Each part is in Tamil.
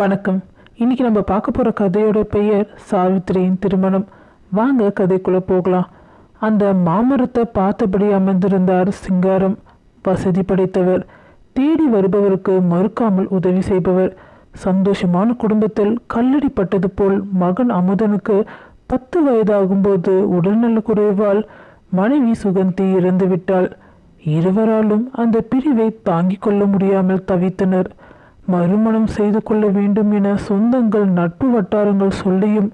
வணக்கம். இன்னைக்கு நம்ம பார்க்க போகிற கதையோட பெயர் சாவித்திரியின் திருமணம். வாங்க கதைக்குள்ளே போகலாம். அந்த மாமரத்தை பார்த்தபடி அமர்ந்திருந்தார் சிங்காரம். வசதி படைத்தவர். தேடி வருபவருக்கு மறுக்காமல் உதவி செய்பவர். சந்தோஷமான குடும்பத்தில் கல்லடி பட்டது போல் மகன் அமுதனுக்கு பத்து வயதாகும்போது உடல்நல குறைவால் மனைவி சுகந்தி இறந்துவிட்டாள். இருவராலும் அந்த பிரிவை தாங்கிக் கொள்ள முடியாமல் தவித்தனர். மறுமணம் செய்து கொள்ள வேண்டும் என சொந்தங்கள் நட்பு வட்டாரங்கள் சொல்லியும்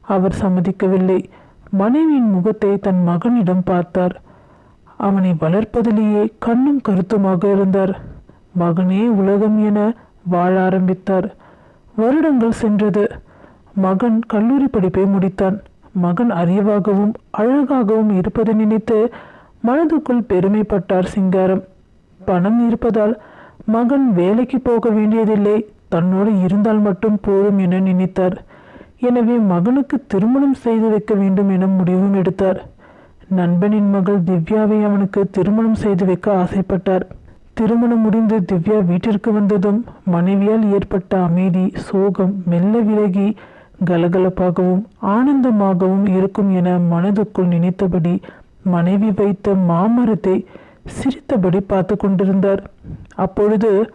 அவர் சம்மதிக்கவில்லை. மனைவியின் முகத்தை தன் மகனிடம் பார்த்தார். அவனை வளர்ப்பதிலேயே கண்ணும் கருத்துமாக இருந்தார். மகனே உலகம் என வாழ ஆரம்பித்தார். வருடங்கள் சென்றது. மகன் கல்லூரி படிப்பை முடித்தான். மகன் அறிவாகவும் அழகாகவும் இருப்பதை நினைத்து மனதுக்குள் பெருமைப்பட்டார் சிங்காரம். பணம் இருப்பதால் மகன் வேலைக்கு போக வேண்டியதில்லை. தன்னோடு இருந்தால் மட்டும் போதும் என நினைத்தார். எனவே மகனுக்கு திருமணம் செய்து வைக்க வேண்டும் என முடிவும் எடுத்தார். நண்பனின் மகள் திவ்யாவை அவனுக்கு திருமணம் செய்து வைக்க ஆசைப்பட்டார். திருமணம் முடிந்து திவ்யா வீட்டிற்கு வந்ததும் மனைவியால் ஏற்பட்ட அமைதி சோகம் மெல்ல விலகி கலகலப்பாகவும் ஆனந்தமாகவும் இருக்கும் என மனதுக்குள் நினைத்தபடி மனைவி வைத்த மாமரத்தை சிரித்தபடி பார்த்து கொண்டிருந்தார். அப்பொழுது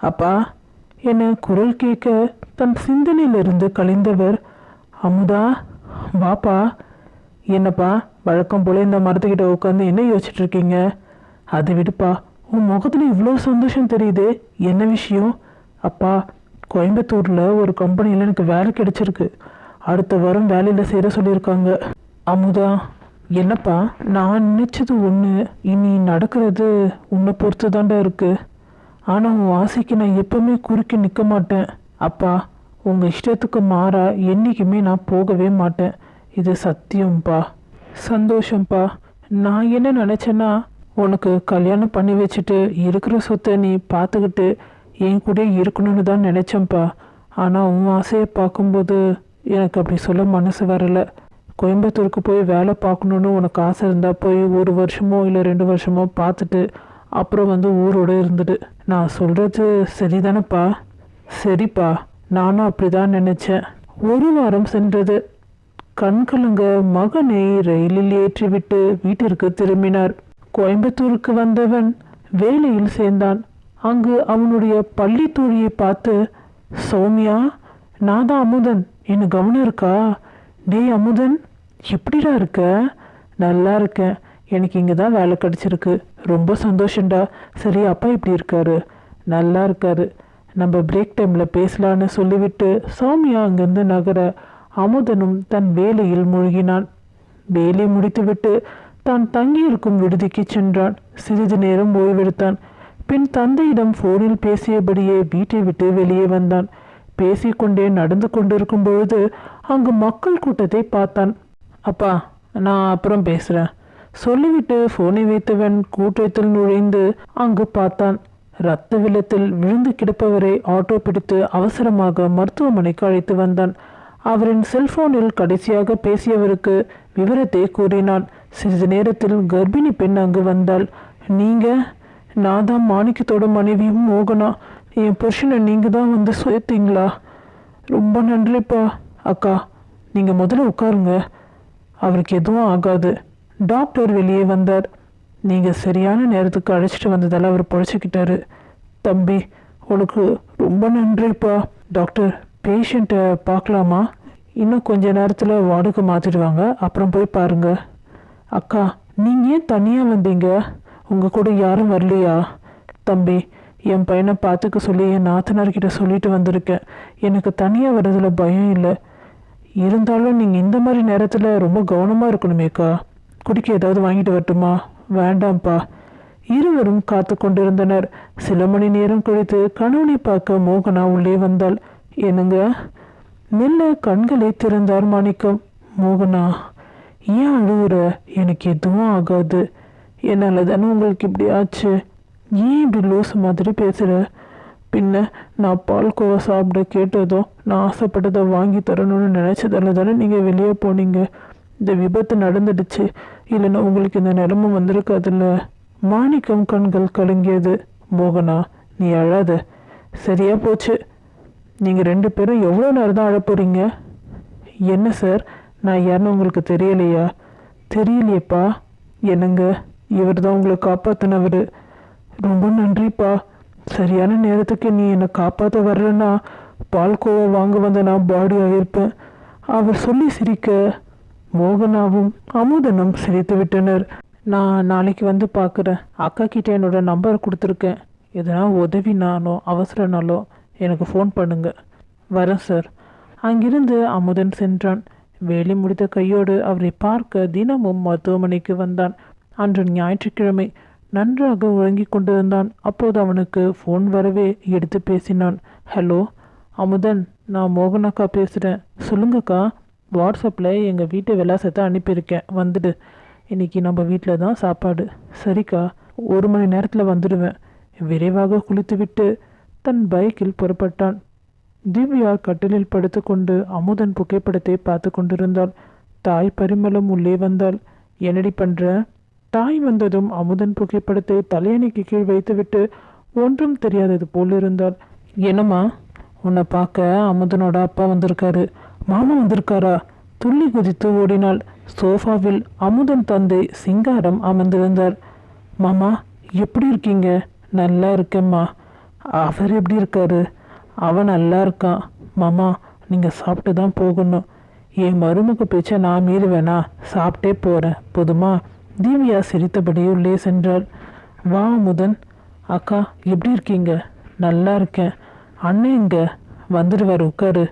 அப்பா என குரல் கேட்க தன் சிந்தனையிலிருந்து கழிந்தவர் அமுதா வாப்பா என்னப்பா வழக்கம் போல இந்த மரத்துக்கிட்ட உட்காந்து என்ன யோசிச்சுட்டு இருக்கீங்க? அதை விடுப்பா உன் முகத்துல இவ்வளோ சந்தோஷம் தெரியுது என்ன விஷயம்? அப்பா கோயம்புத்தூர்ல ஒரு கம்பெனியில் எனக்கு வேலை கிடைச்சிருக்கு. அடுத்த வாரம் வேலையில் சேர சொல்லியிருக்காங்க. அமுதா என்னப்பா நான் நினைச்சது ஒன்று இனி நடக்கிறது உன்னை பொறுத்து தாண்டா இருக்கு. ஆனால் உன் ஆசைக்கு நான் எப்பவுமே குறுக்கி நிற்க மாட்டேன். அப்பா உங்கள் இஷ்டத்துக்கு மாறா என்றைக்குமே நான் போகவே மாட்டேன். இது சத்தியம்ப்பா சந்தோஷம்ப்பா நான் என்ன நினச்சேன்னா உனக்கு கல்யாணம் பண்ணி வச்சுட்டு இருக்கிற சொத்தை நீ பார்த்துக்கிட்டு என் கூட இருக்கணும்னு தான் நினச்சேன்ப்பா ஆனால் உன் ஆசையை பார்க்கும்போது எனக்கு அப்படி சொல்ல மனசு வரலை. கோயம்புத்தூருக்கு போய் வேலை பார்க்கணுன்னு உனக்கு ஆசை இருந்தால் போய் ஒரு வருஷமோ இல்லை ரெண்டு வருஷமோ பார்த்துட்டு அப்புறம் வந்து ஊரோட இருந்துட்டு. நான் சொல்கிறது சரிதானப்பா? சரிப்பா. நானும் அப்படி தான் நினச்சேன். ஒரு வாரம் சென்றது. கண்கலங்க மகனை ரயிலில் ஏற்றிவிட்டு வீட்டிற்கு திரும்பினார். கோயம்புத்தூருக்கு வந்தவன் வேலையில் சேர்ந்தான். அங்கு அவனுடைய பள்ளி தோழியை பார்த்து சௌமியா நான் தான் அமுதன். என்ன கவனம் இருக்கா? டேய் அமுதன் எப்படிடா இருக்க? நல்லா இருக்கேன். எனக்கு இங்கே தான் வேலை கிடச்சிருக்கு. ரொம்ப சந்தோஷம்டா. சரி அப்பா எப்படி இருக்காரு? நல்லா இருக்காரு. நம்ம பிரேக் டைமில் பேசலான்னு சொல்லிவிட்டு சௌமியா அங்கேருந்து நகர அமுதனும் தன் வேலையில் மூழ்கினான். வேலை முடித்துவிட்டு தான் தங்கியிருக்கும் விடுதிக்கு சென்றான். சிறிது நேரம் ஓய்வெடுத்தான். பின் தந்தையிடம் போனில் பேசியபடியே வீட்டை விட்டு வெளியே வந்தான். பேசிக்கொண்டே நடந்து கொண்டிருக்கும் பொழுது அங்கு மக்கள் கூட்டத்தை பார்த்தான். அப்பா நான் அப்புறம் பேசுகிறேன் சொல்லிவிட்டு போனை வைத்தவன் கூட்டத்தில் நுழைந்து அங்கு பார்த்தான். இரத்த வெள்ளத்தில் விழுந்து கிடப்பவரை ஆட்டோ பிடித்து அவசரமாக மருத்துவமனைக்கு அழைத்து வந்தான். அவரின் செல்போனில் கடைசியாக பேசியவருக்கு விவரத்தை கூறினான். சிறிது நேரத்தில் கர்ப்பிணி பெண் அங்கு வந்தாள். நீங்க? நான் தான் மாணிக்கத்தோட மனைவியும் மோகனா. என் புருஷனை நீங்க தான் வந்து சேர்த்தீங்களா ரொம்ப நன்றிப்பா. அக்கா நீங்கள் முதல்ல உட்காருங்க. அவருக்கு எதுவும் ஆகாது. டாக்டர் வெளியே வந்தார். நீங்கள் சரியான நேரத்துக்கு அழைச்சிட்டு வந்ததால் அவர் பொழைச்சிக்கிட்டாரு. தம்பி உனக்கு ரொம்ப நன்றிப்பா. டாக்டர் பேஷண்ட்டை பார்க்கலாமா? இன்னும் கொஞ்ச நேரத்தில் வார்டுக்கு மாற்றிடுவாங்க அப்புறம் போய் பாருங்க. அக்கா நீங்கள் ஏன் தனியாக வந்தீங்க? உங்கள் கூட யாரும் வரலையா? தம்பி என் பையனை பார்த்துக்க சொல்லி என் நாத்தனார்கிட்ட சொல்லிட்டு வந்திருக்கேன். எனக்கு தனியாக வர்றதுல பயம் இல்லை. இருந்தாலும் நீங்கள் இந்த மாதிரி நேரத்தில் ரொம்ப கவனமாக இருக்கணுமேக்கா குடிக்க ஏதாவது வாங்கிட்டு வரட்டுமா? வேண்டாம்ப்பா. இருவரும் காத்து கொண்டிருந்தனர். சில மணி நேரம் கழித்து கணவனை பார்க்க மோகனா உள்ளே வந்தாள். என்னங்க? மெல்ல கண்களை திறந்தார் மாணிக்கம். மோகனா ஏன் அழுகுற எனக்கு எதுவும் ஆகாது. என்னால் தானே உங்களுக்கு இப்படி ஆச்சு? ஏன் இப்படி லூஸ் மாதிரி பேசுகிற பின்ன நான் பால்கோவா சாப்பிட கேட்டதும் நான் ஆசைப்பட்டதை வாங்கி தரணும்னு நினச்சதால தானே நீங்கள் வெளியே போனீங்க. இந்த விபத்து நடந்துடுச்சு. இல்லைன்னா உங்களுக்கு இந்த நிலமை வந்திருக்காதுல்ல. மாணிக்கம் கண்கள் கலங்கியது. மோகனா நீ அழாத. சரியா போச்சு. நீங்கள் ரெண்டு பேரும் எவ்வளோ நேரம் தான் அழப் போகிறீங்க என்ன சார்? நான் யாருன்னு உங்களுக்கு தெரியலையா? தெரியலையேப்பா. என்னங்க? இவர் தான் உங்களை காப்பாற்றினவர் ரொம்ப நன்றிப்பா. சரியான நேரத்துக்கு நீ என்னை காப்பாற்ற வரலன்னா பால்கோவா வாங்க வந்த நான் பாடி ஆகியிருப்பேன் அவர் சொல்லி சிரிக்க மோகனாவும் அமுதனும் சிரித்து விட்டனர். நான் நாளைக்கு வந்து பார்க்குறேன். அக்கா கிட்டே என்னோட நம்பர் கொடுத்துருக்கேன். எதனா உதவினாலோ அவசரனாலோ எனக்கு ஃபோன் பண்ணுங்க. வரேன் சார். அங்கிருந்து அமுதன் சென்றான். வேலை முடித்த கையோடு அவரை பார்க்க தினமும் மருத்துவமனைக்கு வந்தான். அன்று ஞாயிற்றுக்கிழமை நன்றாக உறங்கிக் கொண்டிருந்தான். அப்போது அவனுக்கு ஃபோன் வரவே எடுத்து பேசினான். ஹலோ அமுதன் நான் மோகனாக்கா பேசுகிறேன் சொல்லுங்கக்கா வாட்ஸ்அப்பில் எங்கள் வீட்டு விலாசத்தை அனுப்பியிருக்கேன். வந்துடு. இன்னைக்கு நம்ம வீட்டில் தான் சாப்பாடு. சரிக்கா ஒரு மணி நேரத்தில் வந்துடுவேன். விரைவாக குளித்துவிட்டு தன் பைக்கில் புறப்பட்டான். திவ்யா கட்டிலில் படுத்துக்கொண்டு அமுதன் புகைப்படத்தை பார்த்து கொண்டிருந்தாள். தாய் பரிமளம் உள்ளே வந்தாள். என்னடி பண்ணுற தாய் வந்ததும் அமுதன் புகைப்படத்தை தலையணைக்கு கீழ் வைத்துவிட்டு ஒன்றும் தெரியாதது போல் இருந்தாள். என்னம்மா? உன்னை பார்க்க அமுதனோட அப்பா வந்திருக்காரு. மாமா வந்திருக்காரா? துள்ளி குதித்து ஓடினாள். சோஃபாவில் அமுதன் தந்தை சிங்காரம் அமர்ந்திருந்தார். மாமா எப்படி இருக்கீங்க? நல்லா இருக்கேம்மா. அவர் எப்படி இருக்காரு? அவன் நல்லா இருக்கான். மாமா நீங்கள் சாப்பிட்டு தான் போகணும். என் மருமக பேச்சை நான் மீறுவேனா? சாப்பிட்டே போகிறேன் போதுமா? தீவியா சிரித்தபடி உள்ளே சென்றாள் வா அமுதன் அக்கா எப்படி இருக்கீங்க? நல்லா இருக்கேன். அண்ணன் இங்க வந்துடுவார் உட்காரு.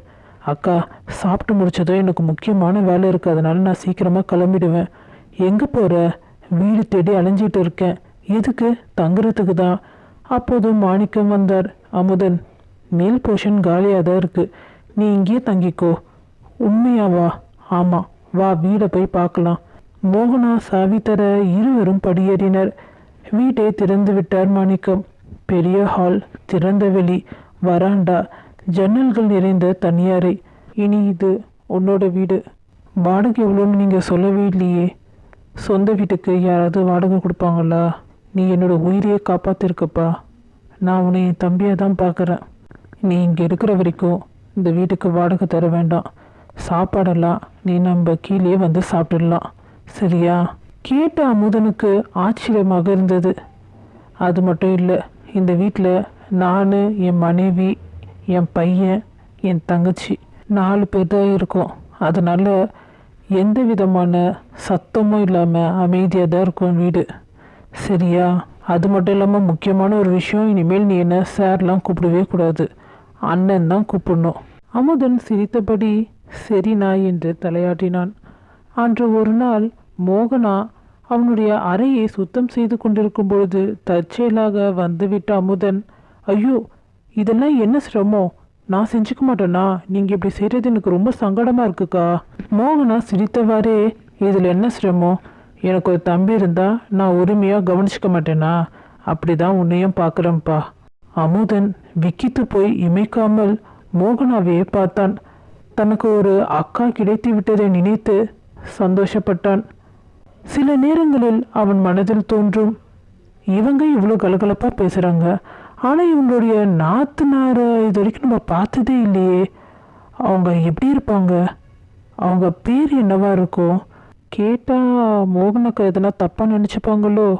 அக்கா சாப்பிட்டு முடிச்சதும் எனக்கு முக்கியமான வேலை இருக்குது அதனால நான் சீக்கிரமாக கிளம்பிடுவேன். எங்கே போகிற வீடு தேடி அலைஞ்சிட்டு இருக்கேன். எதுக்கு? தங்குறதுக்கு தான். அப்போதும் மாணிக்கம் வந்தார். அமுதன் மேல் போர்ஷன் காலியாக தான் இருக்கு. நீ இங்கேயே தங்கிக்கோ. உண்மையாவா ஆமாம் வா வீடை போய் பார்க்கலாம். மோகனா சாவித்தர இருவரும் படியேறினர். வீட்டை திறந்து விட்டார் மாணிக்கம். பெரிய ஹால் திறந்த வெளி வராண்டா ஜன்னல்கள் நிறைந்த தனியாரை. இனி இது உன்னோட வீடு. வாடகை எவ்வளோன்னு நீங்கள் சொல்லவே இல்லையே. சொந்த வீட்டுக்கு யாராவது வாடகை கொடுப்பாங்களா? நீ என்னோட உயிரையே காப்பாத்திருக்கப்பா. நான் உன்னை என் தம்பியாக தான் பார்க்குறேன். நீ இங்கே இருக்கிற வரைக்கும் இந்த வீட்டுக்கு வாடகை தர வேண்டாம். சாப்பாடெல்லாம் நீ நம்ம கீழே வந்து சாப்பிட்டுடலாம் சரியா? கேட்ட அமுதனுக்கு ஆச்சரியமாக இருந்தது அது மட்டும் இல்லை இந்த வீட்டில் நான் என் மனைவி என் பையன் என் தங்கச்சி நாலு பேர் தான் இருக்கோம். அதனால் எந்த விதமான சத்தமும் இல்லாமல் அமைதியாக தான் இருக்கும் வீடு. சரியா? அது மட்டும் இல்லாமல் முக்கியமான ஒரு விஷயம் இனிமேல் நீ என்ன சார்லாம் கூப்பிடவே கூடாது. அண்ணன் தான் கூப்பிடணும். அமுதன் சிரித்தபடி சரிண்ணா என்று தலையாட்டினான். அன்று ஒரு நாள் மோகனா அவனுடைய அறையை சுத்தம் செய்து கொண்டிருக்கும் பொழுது தற்செயலாக வந்துவிட்ட அமுதன் ஐயோ இதெல்லாம் என்ன சிரமம்? நான் செஞ்சுக்க மாட்டேன்னா நீங்கள் இப்படி செய்கிறது எனக்கு ரொம்ப சங்கடமாக இருக்குக்கா. மோகனா சிரித்தவாறே இதில் என்ன சிரமம்? எனக்கு ஒரு தம்பி இருந்தால் நான் உரிமையாக கவனிச்சுக்க மாட்டேனா? அப்படி தான் உன்னையும் பார்க்குறேன்ப்பா அமுதன் விக்கித்து போய் இமைக்காமல் மோகனாவையே பார்த்தான். தனக்கு ஒரு அக்கா கிடைத்து விட்டதை நினைத்து சந்தோஷப்பட்டான். சில நேரங்களில் அவன் மனதில் தோன்றும் இவங்க இவ்வளோ கலகலப்பாக பேசுகிறாங்க ஆனால் இவங்களுடைய நாத்தனாரை இது வரைக்கும் நம்ம பார்த்ததே இல்லையே. அவங்க எப்படி இருப்பாங்க? அவங்க பேர் என்னவா இருக்கும்? கேட்டால் மோகனக்கா எதனா தப்பாக நினச்சிப்பாங்களோ?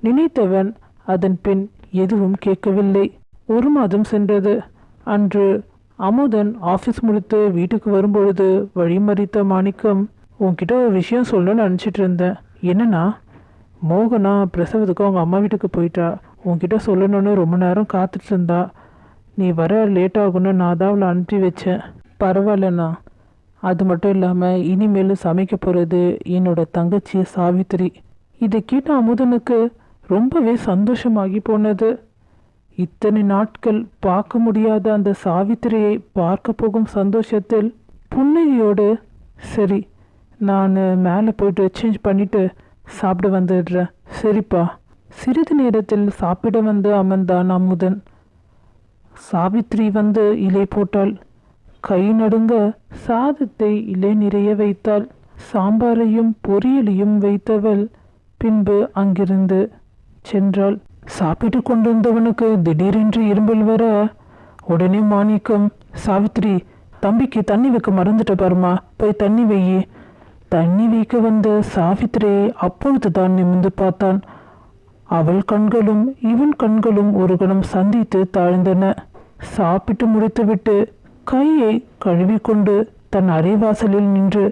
நினைத்தவன் அதன் பின் எதுவும் கேட்கவில்லை. ஒரு மாதம் சென்றது. அன்று அமுதன் ஆஃபீஸ் முடித்து வீட்டுக்கு வரும்பொழுது வழிமறித்த மாணிக்கம் உன்கிட்ட ஒரு விஷயம் சொல்லணும்னு நினச்சிட்டு இருந்தேன். என்னன்னா மோகனா பிரசவத்துக்கு அவங்க அம்மா வீட்டுக்கு போயிட்டா. உன்கிட்ட சொல்லணும்னு ரொம்ப நேரம் காத்துட்டு இருந்தா நீ வர லேட் ஆகும்னு நான் தான் அவளை அனுப்பி வச்சேன். பரவாயில்லண்ணா. அது மட்டும் இல்லாமல் இனிமேல் சமைக்க போகிறது என்னோட தங்கச்சி சாவித்திரி. இதை கேட்ட அமுதனுக்கு ரொம்பவே சந்தோஷமாகி போனது. இத்தனை நாட்கள் பார்க்க முடியாத அந்த சாவித்திரியை பார்க்க போகும் சந்தோஷத்தில் புன்னகையோடு சரி நான் மேலே போயிட்டு சேஞ்ச் பண்ணிட்டு சாப்பிட வந்துடுறேன். சரிப்பா. சிறிது நேரத்தில் சாப்பிட வந்து அமர்ந்தான் அமுதன். சாவித்ரி வந்து இலை போட்டாள். கை நடுங்க சாதத்தை இலை நிறைய வைத்தாள். சாம்பாரையும் பொரியலையும் வைத்தவள் பின்பு அங்கிருந்து சென்றாள். சாப்பிட்டு கொண்டிருந்தவனுக்கு திடீரென்று இரும்பல் வர உடனே மாணிக்கம் சாவித்ரி தம்பிக்கு தண்ணி வைக்க மறந்துட்ட பாருமா போய் தண்ணி வையி. தண்ணி வைக்க வந்த சாவித்திரியை அப்பொழுது தான் நிமிர்ந்து பார்த்தான். அவள் கண்களும் இவன் கண்களும் ஒரு கணம் சந்தித்து தாழ்ந்தன. சாப்பிட்டு முடித்துவிட்டு கையை கழுவிக்கொண்டு தன் அரைவாசலில் நின்று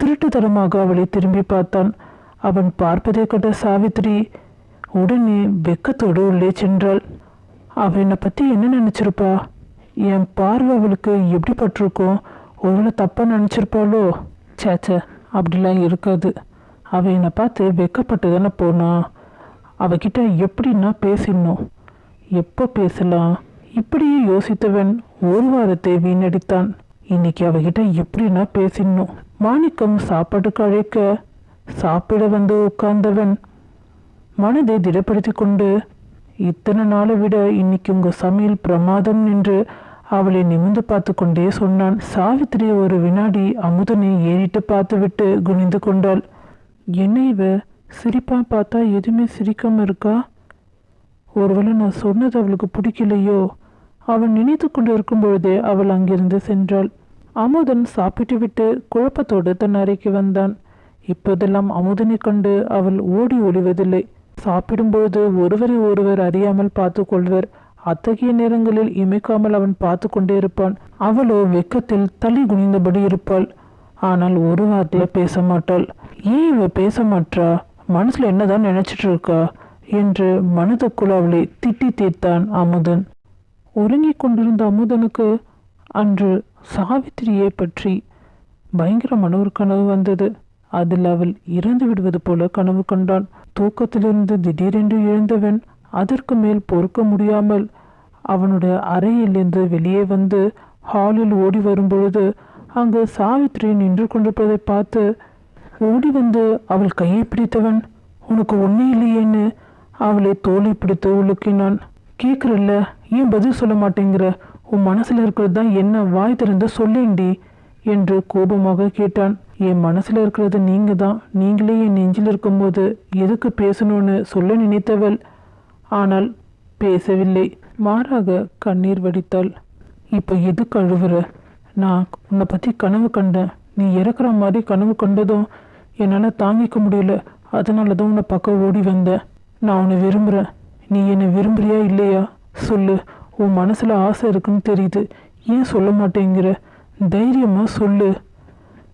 திருட்டுத்தனமாக அவளை திரும்பி பார்த்தான். அவன் பார்ப்பதை கண்ட சாவித்திரி உடனே வெக்கத்தோடு உள்ளே சென்றாள். அவ என்னை பற்றி என்ன நினச்சிருப்பா? என் பார்வை அவளுக்கு எப்படி பட்டிருக்கும்? ஒருவேளை தப்பாக நினச்சிருப்பாளோ? சேச்சே அப்படிலாம் இருக்காது. அவ என்னை பார்த்து வெக்கப்பட்டு தானே போனா அவகிட்ட எப்படின்னா பேசிடணும். எப்போ பேசலாம்? இப்படியே யோசித்தவன் ஒரு வாரத்தை வீணடித்தான். இன்னைக்கு அவகிட்ட எப்படின்னா பேசிடணும். மாணிக்கம் சாப்பாட்டுக்கு அழைக்க சாப்பிட வந்து உட்கார்ந்தவன். மனதை திடப்படுத்தி கொண்டு இத்தனை நாளை விட இன்னைக்கு உங்க சமையல் பிரமாதம் என்று அவளை நிமிர்ந்து பார்த்து கொண்டே சொன்னான். சாவித்திரி ஒரு வினாடி அமுதனை ஏறிட்டு பார்த்துவிட்டு குனிந்து கொண்டாள். என்ன இவ? சிரிப்பா பார்த்தா எதுவுமே சிரிக்காம இருக்கா? ஒருவேளை நான் சொன்னது அவளுக்கு பிடிக்கலையோ? அவள் நினைத்து கொண்டு இருக்கும் பொழுதே அவள் அங்கிருந்து சென்றாள். அமுதன் சாப்பிட்டு விட்டு குழப்பத்தோடு தன் அறைக்கு வந்தான். இப்போதெல்லாம் அமுதனை கண்டு அவள் ஓடி ஒளிவதில்லை. சாப்பிடும்பொழுது ஒருவரை ஒருவர் அறியாமல் பார்த்து கொள்வர். அத்தகைய நேரங்களில் இமைக்காமல் அவன் பார்த்து கொண்டே இருப்பான். அவளோ வெக்கத்தில் தலை குனிந்தபடி இருப்பாள். ஆனால் ஒரு வார்த்தையை பேச மாட்டாள். ஏன் இவ பேச மாட்டா மனசுல என்னதான் நினைச்சிட்டு இருக்கா? என்று மனதுக்குள் அவளை திட்டி தீர்த்தான் அமுதன். உறங்கிக் கொண்டிருந்த அமுதனுக்கு அன்று சாவித்திரியை பற்றி பயங்கரமான ஒரு கனவு வந்தது. அதில் அவள் இறந்து விடுவது போல கனவு கண்டான். தூக்கத்திலிருந்து திடீரென்று எழுந்தவன் அதற்கு மேல் பொறுக்க முடியாமல் அவனுடைய அறையிலிருந்து வெளியே வந்து ஹாலில் ஓடி வரும்பொழுது அங்கு சாவித்திரி நின்று கொண்டிருப்பதை பார்த்து ஓடி வந்து அவள் கையை பிடித்தவன்? உனக்கு ஒண்ணே இல்லையேன்னு? அவளை தோலை பிடித்து உலுக்கினான். கேட்குறல்ல ஏன் பதில் சொல்ல மாட்டேங்கிற? உன் மனசில் இருக்கிறது தான் என்ன வாய் திறந்து சொல்லேண்டி? என்று கோபமாக கேட்டான். என் மனசுல இருக்கிறது நீங்க தான் நீங்களே என் நெஞ்சில் இருக்கும்போது எதுக்கு பேசணும்னு சொல்ல நினைத்தவள் ஆனால் பேசவில்லை. மாறாக கண்ணீர் வடித்தாள். இப்போ எதுக்கு அழுவுற நான் உன்னை பற்றி கனவு கண்டேன். நீ இறக்குற மாதிரி கனவு கண்டதும் என்னால் தாங்கிக்க முடியல. அதனால தான் உன்னை பக்கம் ஓடி வந்தேன். நான் உன்னை விரும்புகிறேன் நீ என்னை விரும்புறியா இல்லையா? சொல்லு. உன் மனசில் ஆசை இருக்குன்னு தெரியுது. ஏன் சொல்ல மாட்டேங்கிற? தைரியமாக சொல்லு.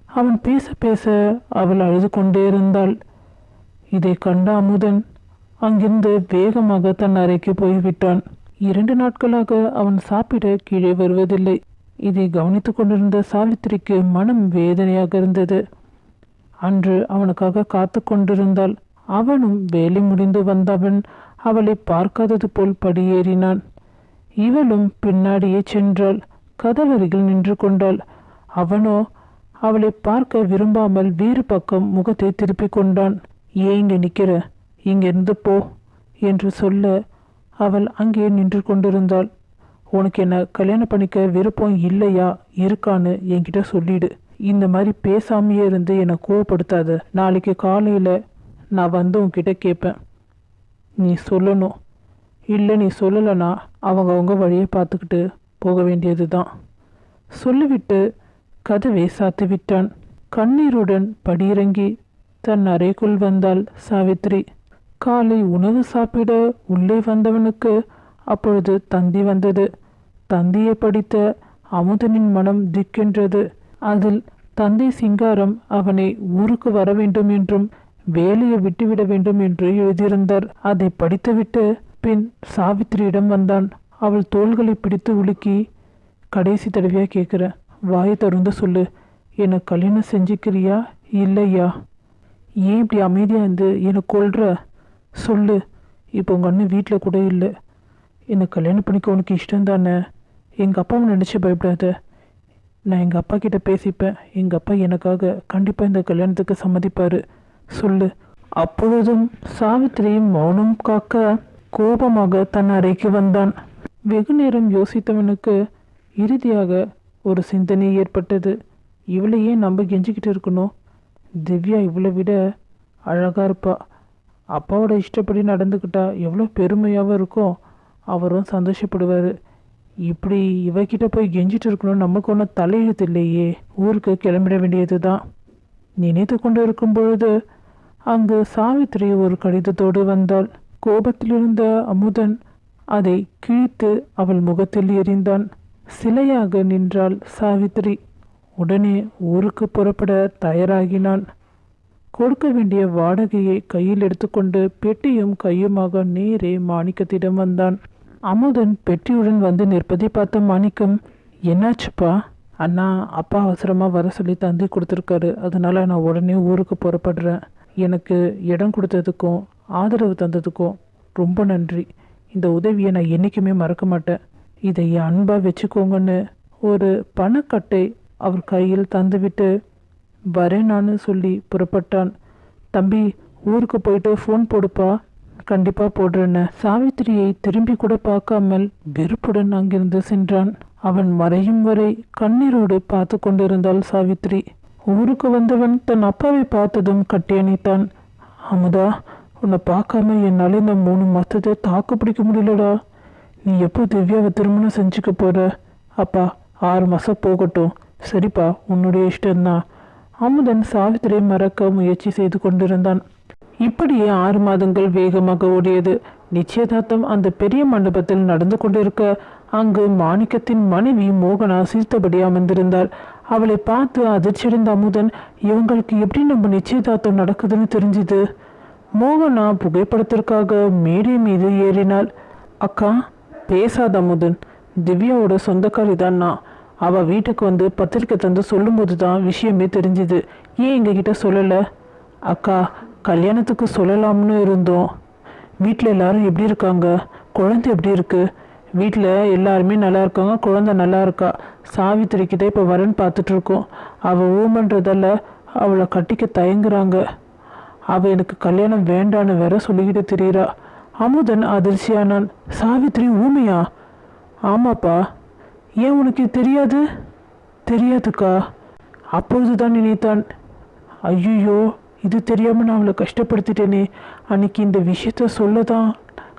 அவன் பேச பேச அவள் அழுது கொண்டே இருந்தாள். இதை கண்ட அமுதன் அங்கிருந்து வேகமாக தன் அறைக்கு போய்விட்டான். இரண்டு நாட்களாக அவன் சாப்பிட கீழே வருவதில்லை. இதை கவனித்துக் கொண்டிருந்த சாவித்திரிக்கு மனம் வேதனையாக இருந்தது. அன்று அவனுக்காக காத்து கொண்டிருந்தாள். அவனும் வேலை முடிந்து வந்தவன். அவளை பார்க்காதது போல் படியேறினான். இவளும் பின்னாடியே சென்றாள். கதவருகில் நின்று கொண்டாள். அவனோ அவளை பார்க்க விரும்பாமல் வேறு பக்கம் முகத்தை திருப்பிக் கொண்டான். ஏன் நிற்கிற இங்கிருந்து போ என்று சொல்ல அவள் அங்கே நின்று கொண்டிருந்தாள். உனக்கு என்ன கல்யாணம் பண்ணிக்க விருப்பம் இல்லையா? இருக்கான்னு என்கிட்ட சொல்லிடு. இந்த மாதிரி பேசாமையே இருந்து என்னை கோவப்படுத்தாத. நாளைக்கு காலையில் நான் வந்து உன்கிட்ட கேட்பேன். நீ சொல்லணும். இல்லை நீ சொல்லலைன்னா அவங்க அவங்க வழியை பார்த்துக்கிட்டு போக வேண்டியது தான் சொல்லிவிட்டு கதவை சாத்து விட்டான். கண்ணீருடன் படியிறங்கி தன் அறைக்குள் வந்தாள் சாவித்ரி. காலை உணவு சாப்பிட உள்ளே வந்தவனுக்கு அப்பொழுது தந்தி வந்தது. தந்தியை படித்த அமுதனின் மனம் திக்கென்றது. அதில் தந்தை சிங்காரம் அவனை ஊருக்கு வர வேண்டும் என்றும் வேலையை விட்டுவிட வேண்டும் என்று எழுதியிருந்தார். அதை படித்துவிட்டு பின் சாவித்திரியிடம் வந்தான். அவள் தோள்களை பிடித்து உலுக்கி கடைசி தடவையாக கேட்குற வாயை தருந்து சொல்லு. என்னை கல்யாணம் செஞ்சுக்கிறியா? இல்லையா? ஏன் இப்படி அமைதியாக இருந்து என்னை கொள்கிற சொல்லு. இப்போ உங்கள் அண்ணன் வீட்டில் கூட இல்லை. என்னை கல்யாணம் பண்ணிக்க உனக்கு இஷ்டம் தானே? எங்கள் அப்பாவை நினச்சி பயப்படாத. நான் எங்கள் அப்பா கிட்டே பேசிப்பேன். எங்கள் அப்பா எனக்காக கண்டிப்பாக இந்த கல்யாணத்துக்கு சம்மதிப்பார். சொல்லு. அப்பொழுதும் சாவித்திரி மௌனம் காக்க கோபமாக தன் அறைக்கு வந்தான். வெகு நேரம் யோசித்தவனுக்கு இறுதியாக ஒரு சிந்தனை ஏற்பட்டது. இவளையே நம்ம கெஞ்சிக்கிட்டு இருக்கணும். திவ்யா இவளை விட அழகாக இருப்பாள் அப்பாவோட இஷ்டப்படி நடந்துக்கிட்டா எவ்வளோ பெருமையாகவும் இருக்கும் அவரும் சந்தோஷப்படுவார். இப்படி இவகிட்ட போய் கெஞ்சிட்டு இருக்கணும் நமக்கு ஒன்றும் தலையெழுத்து இல்லையே ஊருக்கு கிளம்பிட வேண்டியது தான் நினைத்து கொண்டு இருக்கும் பொழுது அங்கு சாவித்திரி ஒரு கடிதத்தோடு வந்தாள். கோபத்திலிருந்த அமுதன் அதை கிழித்து அவள் முகத்தில் எறிந்தான். சிலையாக நின்றாள் சாவித்திரி. உடனே ஊருக்கு புறப்பட தயாராகினான். கொடுக்க வேண்டிய வாடகையை கையில் எடுத்துக்கொண்டு பெட்டியும் கையுமாக நேரே மாணிக்கத்திடம் வந்தான். அமுதன் பெட்டியுடன் வந்து நிற்பதை பார்த்த மாணிக்கம் என்னாச்சுப்பா? அண்ணா அப்பா அவசரமாக வர சொல்லி தந்தி கொடுத்துருக்காரு. அதனால நான் உடனே ஊருக்கு புறப்படுறேன். எனக்கு இடம் கொடுத்ததுக்கும் ஆதரவு தந்ததுக்கும் ரொம்ப நன்றி. இந்த உதவியை நான் என்றைக்குமே மறக்க மாட்டேன். இதை என் அன்பாக வச்சுக்கோங்கன்னு ஒரு பணக்கட்டை அவர் கையில் தந்துவிட்டு வரேனான்னு சொல்லி புறப்பட்டான். தம்பி ஊருக்கு போயிட்டு ஃபோன் போடுப்பா. கண்டிப்பாக போடுறேன்னு. சாவித்திரியை திரும்பி கூட பார்க்காமல் வெறுப்புடன் அங்கிருந்து சென்றான். அவன் மறையும் வரை கண்ணீரோடு பார்த்து கொண்டிருந்தாள் சாவித்திரி. ஊருக்கு வந்தவன் தன் அப்பாவை பார்த்ததும் கட்டியணைத்தான் அமுதா உன்னை பார்க்காம என்னால் இந்த மூணு மாதத்தை தாக்கு பிடிக்க முடியலடா. நீ எப்போ திவ்யாவை திருமணம் செஞ்சுக்க போற? அப்பா ஆறு மாதம் போகட்டும். சரிப்பா உன்னுடைய இஷ்டம்தான். அமுதன் சாவித்திரை மறக்க முயற்சி செய்து கொண்டிருந்தான். இப்படியே ஆறு மாதங்கள் வேகமாக ஓடியது. நிச்சயதார்த்தம் அந்த பெரிய மண்டபத்தில் நடந்து கொண்டிருக்க அங்கு மாணிக்கத்தின் மனைவி மோகனா சிரித்தபடி அமர்ந்திருந்தாள். அவளை பார்த்து அதிர்ச்சியடைந்த அமுதன் இவங்களுக்கு எப்படி நம்ம நிச்சயதார்த்தம் நடக்குதுன்னு தெரிஞ்சுது? மோகனா புகைப்படத்திற்காக மேடை மீது ஏறினாள். அக்கா பேசாத அமுதன். திவ்யாவோட சொந்தக்காரி தான் நான். அவள் வீட்டுக்கு வந்து பத்திரிக்கை தந்து சொல்லும்போது தான் விஷயமே தெரிஞ்சுது. ஏன் எங்ககிட்ட சொல்லலை? அக்கா கல்யாணத்துக்கு சொல்லலாம்னு இருந்தோம். வீட்டில் எல்லாரும் எப்படி இருக்காங்க? குழந்தை எப்படி இருக்கு? வீட்டில் எல்லாருமே நல்லா இருக்காங்க குழந்தை நல்லா இருக்கா? சாவித்திரிக்கு தான் இப்போ வரேன்னு பார்த்துட்டு இருக்கோம் அவள் ஊமன்றதால அவளை கட்டிக்க தயங்குறாங்க. அவள் எனக்கு கல்யாணம் வேண்டான்னு வேற சொல்லிக்கிட்டு தெரியுறா. அமுதன் அதிர்ச்சியானான். சாவித்திரி ஊமையா? ஆமாப்பா. ஏன் உனக்கு தெரியாது? தெரியாதுக்கா. அப்பொழுதுதான் நினைத்தான் ஐயோ இது தெரியாமல் நான் அவளை கஷ்டப்படுத்திட்டேனே. அன்னைக்கு இந்த விஷயத்த சொல்ல தான்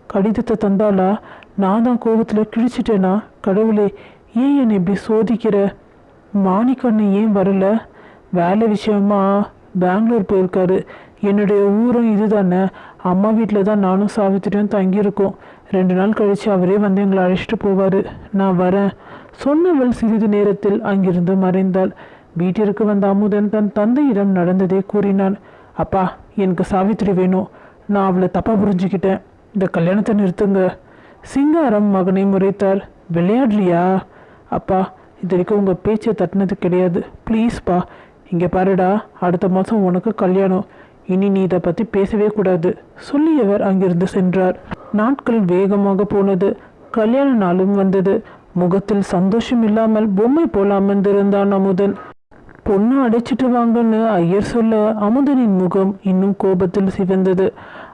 கடிதத்தை தந்தாளா? நான் தான் கோபத்தில் கிழிச்சிட்டேனா? கடவுளே ஏன் என்னை இப்படி சோதிக்கிற? மாணிக்கண்ணு ஏன் வரல? வேலை விஷயமா? பெங்களூர் போயிருக்காரு. என்னுடைய ஊரும் இதுதானே. அம்மா வீட்டில் தான் நானும் சாவித்திரியும் தங்கியிருக்கோம். ரெண்டு நாள் கழித்து அவரே வந்து எங்களை அழைச்சிட்டு போவார். நான் வரேன். சொன்னவள் சிறிது நேரத்தில் அங்கிருந்து மறைந்தாள். வீட்டிற்கு வந்த அமுதன் தன் தந்தையிடம் நடந்ததே கூறினான். அப்பா எனக்கு சாவித்திரி வேணும். நான் அவளை தப்பாக புரிஞ்சுக்கிட்டேன். இந்த கல்யாணத்தை நிறுத்துங்க. சிங்காரம் மகனை முறைத்தார் விளையாடுறியா? அப்பா இது வரைக்கும் உங்கள் பேச்சை தட்டினது கிடையாது. ப்ளீஸ்ப்பா இங்கே பாருடா. அடுத்த மாதம் உனக்கு கல்யாணம். இனி நீ இதை பற்றி பேசவே கூடாது. சொல்லியவர் அங்கிருந்து சென்றார். நாட்கள் வேகமாக போனது. கல்யாண நாளும் வந்தது. முகத்தில் சந்தோஷம் இல்லாமல் பொம்மை போல அமர்ந்திருந்தான் அமுதன். பொண்ணு அடைச்சிட்டு வாங்கன்னு ஐயர் சொல்ல அமுதனின் முகம் இன்னும் கோபத்தில் சிவந்தது.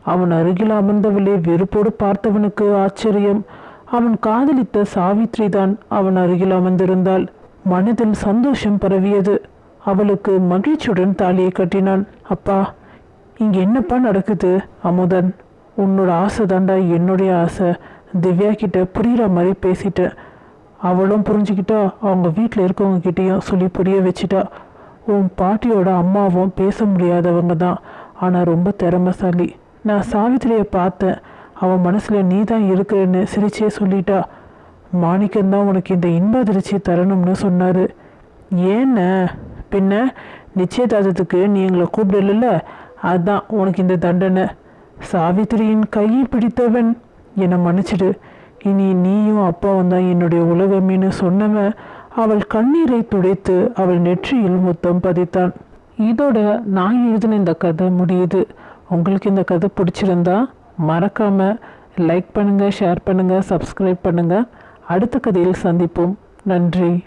அவன் அருகில் அமர்ந்தவளே வெறுப்போடு பார்த்தவனுக்கு ஆச்சரியம். அவன் காதலித்த சாவித்ரி தான் அவன் அருகில் அமர்ந்திருந்தாள். மனதில் சந்தோஷம் பரவியது. அவளுக்கு மகிழ்ச்சியுடன் தாலியை கட்டினான். அப்பா இங்க என்னப்பா நடக்குது அமுதன்? உன்னோட ஆசை தாண்டா என்னுடைய ஆசை. திவ்யா கிட்ட புரியுற மாதிரி பேசிட்டேன் அவளும் புரிஞ்சுக்கிட்டா அவங்க வீட்டில் இருக்கவங்க கிட்டேயும் சொல்லி புரிய வச்சுட்டா. உன் பாட்டியோட அம்மாவும் பேச முடியாதவங்க தான் ஆனால் ரொம்ப திறமைசாலி. நான் சாவித்திரியை பார்த்தேன் அவன் மனசில் நீ தான் இருக்கிறேன்னு சிரிச்சே சொல்லிட்டா. மாணிக்கம்தான் உனக்கு இந்த இன்ப அதிர்ச்சி தரணும்னு சொன்னார். ஏன்ன? பின்ன நிச்சயதார்த்தத்துக்கு நீ எங்களை கூப்பிடல அதான் உனக்கு இந்த தண்டனை. சாவித்திரியின் கையை பிடித்தவன் என்னை மன்னிச்சிடு. இனி நீயும் அப்பாவும் தான் என்னுடைய உலகமேன்னு சொன்னவன் அவள் கண்ணீரை துடைத்து அவள் நெற்றியில் முத்தம் பதித்தான். இதோட நான் எழுதின இந்த கதை முடியுது. உங்களுக்கு இந்த கதை பிடிச்சிருந்தா மறக்காம லைக் பண்ணுங்க ஷேர் பண்ணுங்க சப்ஸ்கிரைப் பண்ணுங்க. அடுத்த கதையில் சந்திப்போம். நன்றி.